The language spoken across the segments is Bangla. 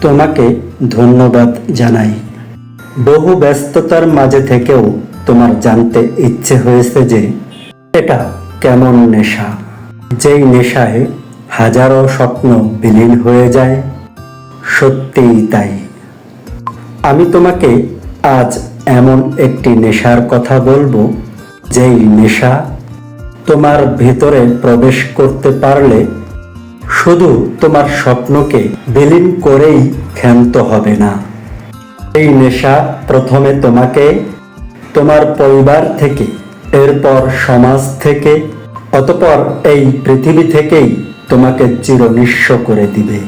তোমাকে ধন্যবাদ জানাই। বহু ব্যস্ততার মাঝে থেকেও তোমার জানতে ইচ্ছে হয়েছে যে, এটা কেমন নেশা? যেই নেশায় হাজারো স্বপ্ন বিলীন হয়ে যায়, সত্যিই তাই। আমি তোমাকে আজ এমন একটি নেশার কথা বলব, যেই নেশা তোমার ভেতরে প্রবেশ করতে পারলে শুধু তোমার স্বপ্নকে বিলীন করেই ক্ষান্ত হবে না। এই নেশা প্রথমে তোমাকে, তোমার পরিবার থেকে, এরপর সমাজ থেকে, অতপর এই পৃথিবী থেকেই তোমাকে চিরনিঃস্ব করে দিবে।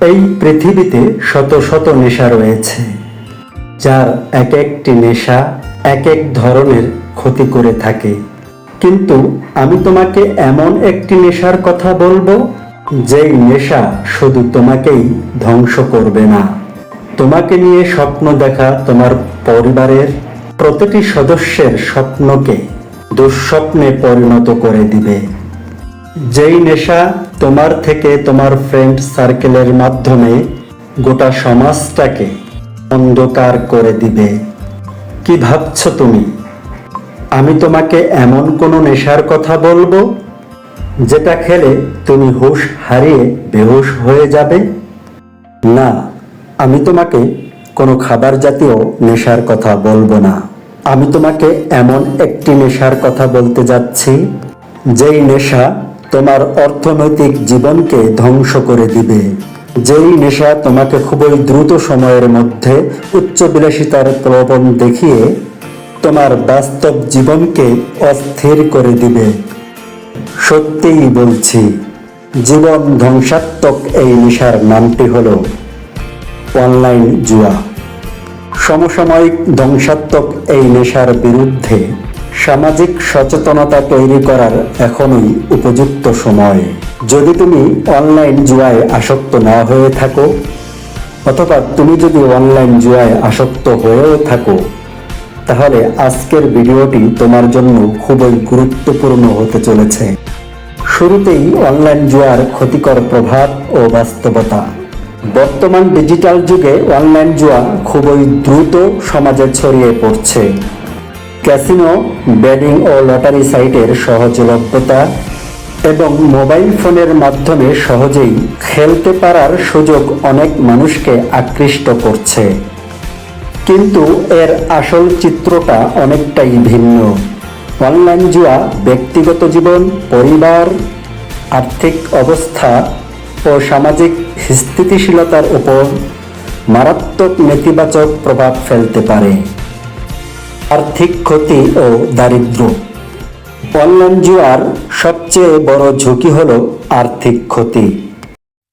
এই পৃথিবীতে শত শত নেশা রয়েছে, যার এক একটি নেশা এক এক ধরনের ক্ষতি করে থাকে। কিন্তু আমি তোমাকে এমন একটি নেশার কথা বলব যেই নেশা শুধু তোমাকেই ধ্বংস করবে না। তোমাকে নিয়ে স্বপ্ন দেখা তোমার পরিবারের প্রতিটি সদস্যের স্বপ্নকে দুঃস্বপ্নে পরিণত করে দিবে। যেই নেশা তোমার থেকে তোমার ফ্রেন্ড সার্কেলের মাধ্যমে গোটা সমাজটাকে অন্ধকার করে দিবে। কি ভাবছ তুমি? আমি তোমাকে এমন কোনো নেশার কথা বলব? যেটা খেলে তুমি হুশ হারিয়ে বেহুশ হয়ে যাবে? না, আমি তোমাকে কোনো খাবার জাতীয় নেশার কথা বলব না। আমি তোমাকে এমন একটি নেশার কথা বলতে যাচ্ছি, যেই নেশা তোমার অর্থনৈতিক জীবনকে ধ্বংস করে দিবে। যেই নেশা তোমাকে খুবই দ্রুত সময়ের মধ্যে উচ্চ বিলাসিতার প্রবণ দেখিয়ে তোমার বাস্তব জীবনকে অস্থির করে দিবে। সত্যিই বলছি, জীবন ধ্বংসাত্মক এই নেশার নামটি হলো অনলাইন জুয়া। সমসাময়িক ধ্বংসাত্মক এই নেশার বিরুদ্ধে সামাজিক সচেতনতা তৈরি করার এখনই উপযুক্ত সময়। যদি তুমি অনলাইন জুয়ায় আসক্ত না হয়ে থাকো, অথবা তুমি যদি অনলাইন জুয়ায় আসক্ত হয়েও থাকো তাহলে আজকের ভিডিওটি তোমার জন্য খুবই গুরুত্বপূর্ণ হতে চলেছে। শুরুতেই অনলাইন জুয়ার ক্ষতিকর প্রভাব ও বাস্তবতা। বর্তমান ডিজিটাল যুগে অনলাইন জুয়া খুবই দ্রুত সমাজে ছড়িয়ে পড়ছে। ক্যাসিনো ব্যাডিং ও লটারি সাইটের সহজলভ্যতা এবং মোবাইল ফোনের মাধ্যমে সহজেই খেলতে পারার সুযোগ অনেক মানুষকে আকৃষ্ট করছে। কিন্তু এর আসল চিত্রটা অনেকটাই ভিন্ন। অনলাইন জুয়া, ব্যক্তিগত জীবন, পরিবার, আর্থিক অবস্থা ও সামাজিক স্থিতিশীলতার উপর মারাত্মক নেতিবাচক প্রভাব ফেলতে পারে। আর্থিক ক্ষতি ও দারিদ্র। অনলাইন জুয়ার সবচেয়ে বড় ঝুঁকি হল আর্থিক ক্ষতি।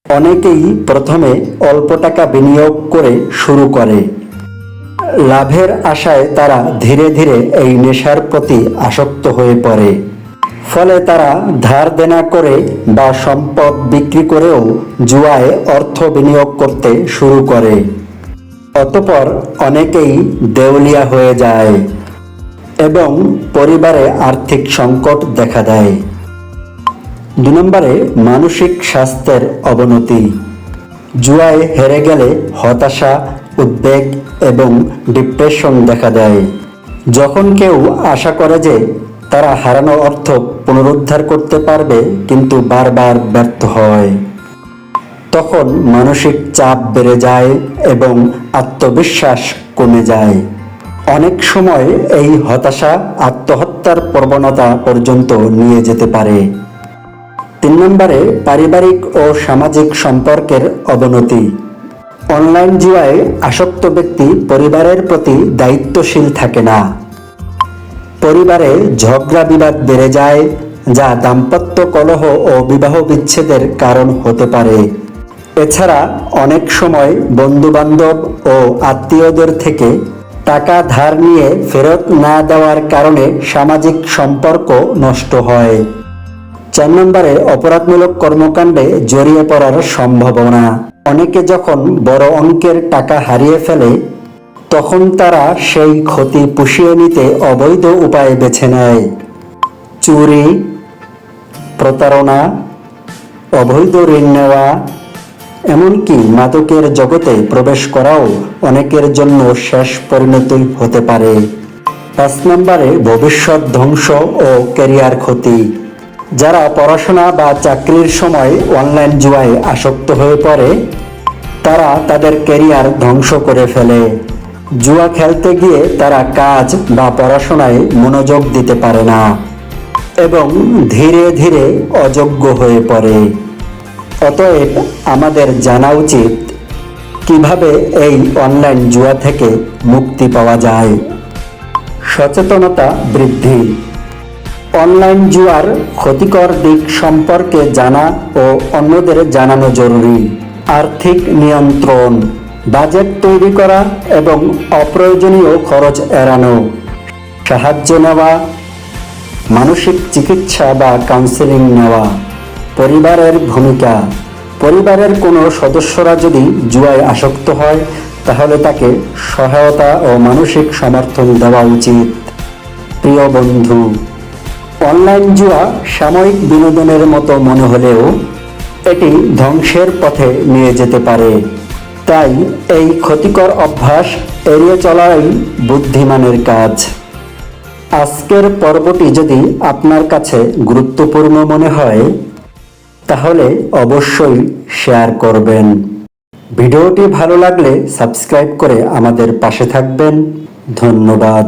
অনেকেই প্রথমে অল্প টাকা বিনিয়োগ করে শুরু করে। লাভের আশায় তারা ধীরে ধীরে এই নেশার প্রতি আসক্ত হয়ে পড়ে। ফলে তারা ধার দেনা করে বা সম্পদ বিক্রি করেও জুয়ায় অর্থ বিনিয়োগ করতে শুরু করে। অতপর অনেকেই দেউলিয়া হয়ে যায় এবং পরিবারে আর্থিক সংকট দেখা দেয়। দু নম্বরে মানসিক স্বাস্থ্যের অবনতি। জুয়ায় হেরে গেলে হতাশা উদ্বেগ এবং ডিপ্রেশন দেখা দেয়। যখন কেউ আশা করে যে তারা হারানো অর্থ পুনরুদ্ধার করতে পারবে, কিন্তু বারবার ব্যর্থ হয়। তখন মানসিক চাপ বেড়ে যায় এবং আত্মবিশ্বাস কমে যায়। অনেক সময় এই হতাশা, আত্মহত্যার প্রবণতা পর্যন্ত নিয়ে যেতে পারে। তিন নম্বরে পারিবারিক ও সামাজিক সম্পর্কের অবনতি। অনলাইন জুয়ায় আসক্ত ব্যক্তি পরিবারের প্রতি দায়িত্বশীল থাকে না। পরিবারে ঝগড়া বিবাদ বেড়ে যায়, যা দাম্পত্য কলহ ও বিবাহ বিচ্ছেদের কারণ হতে পারে। এছাড়া অনেক সময় বন্ধু বান্ধব ও আত্মীয়দের থেকে টাকা ধার নিয়ে ফেরত না দেওয়ার কারণে সামাজিক সম্পর্ক নষ্ট হয়। চার নম্বরে অপরাধমূলক কর্মকাণ্ডে জড়িয়ে পড়ার সম্ভাবনা। অনেকে যখন বড় অঙ্কের টাকা হারিয়ে ফেলে, তখন তারা সেই ক্ষতি পুষিয়ে নিতে অবৈধ উপায় বেছে নেয়। চুরি, প্রতারণা, অবৈধ ঋণ নেওয়া, এমনকি মাদকের জগতে প্রবেশ করাও অনেকের জন্য শেষ পরিণতি হতে পারে। পাঁচ নম্বরে ভবিষ্যৎ ধ্বংস ও ক্যারিয়ার ক্ষতি। যারা পড়াশোনা বা চাকরির সময় অনলাইন জুয়ায় আসক্ত হয়ে পড়ে, তারা তাদের ক্যারিয়ার ধ্বংস করে ফেলে। জুয়া খেলতে গিয়ে তারা কাজ বা পড়াশোনায় মনোযোগ দিতে পারে না এবং ধীরে ধীরে অযোগ্য হয়ে পড়ে। অতএব আমাদের জানা উচিত কীভাবে এই অনলাইন জুয়া থেকে মুক্তি পাওয়া যায়। সচেতনতা বৃদ্ধি। অনলাইন জুয়ার ক্ষতিকর দিক সম্পর্কে জানা ও অন্যদের জানানো জরুরি। আর্থিক নিয়ন্ত্রণ, বাজেট তৈরি করা এবং অপ্রয়োজনীয় খরচ এড়ানো। সাহায্য নেওয়া, মানসিক চিকিৎসা বা কাউন্সেলিং নেওয়া। পরিবারের ভূমিকা, পরিবারের কোনো সদস্যরা যদি জুয়ায় আসক্ত হয়, তাহলে তাকে সহায়তা ও মানসিক সমর্থন দেওয়া উচিত। প্রিয় বন্ধু অনলাইন জুয়া সাময়িক বিনোদনের মতো মনে হলেও এটি ধ্বংসের পথে নিয়ে যেতে পারে। তাই এই ক্ষতিকর অভ্যাস এড়িয়ে চলাই বুদ্ধিমানের কাজ। আজকের পর্বটি যদি আপনার কাছে গুরুত্বপূর্ণ মনে হয়, তাহলে অবশ্যই শেয়ার করবেন। ভিডিওটি ভালো লাগলে সাবস্ক্রাইব করে আমাদের পাশে থাকবেন। ধন্যবাদ।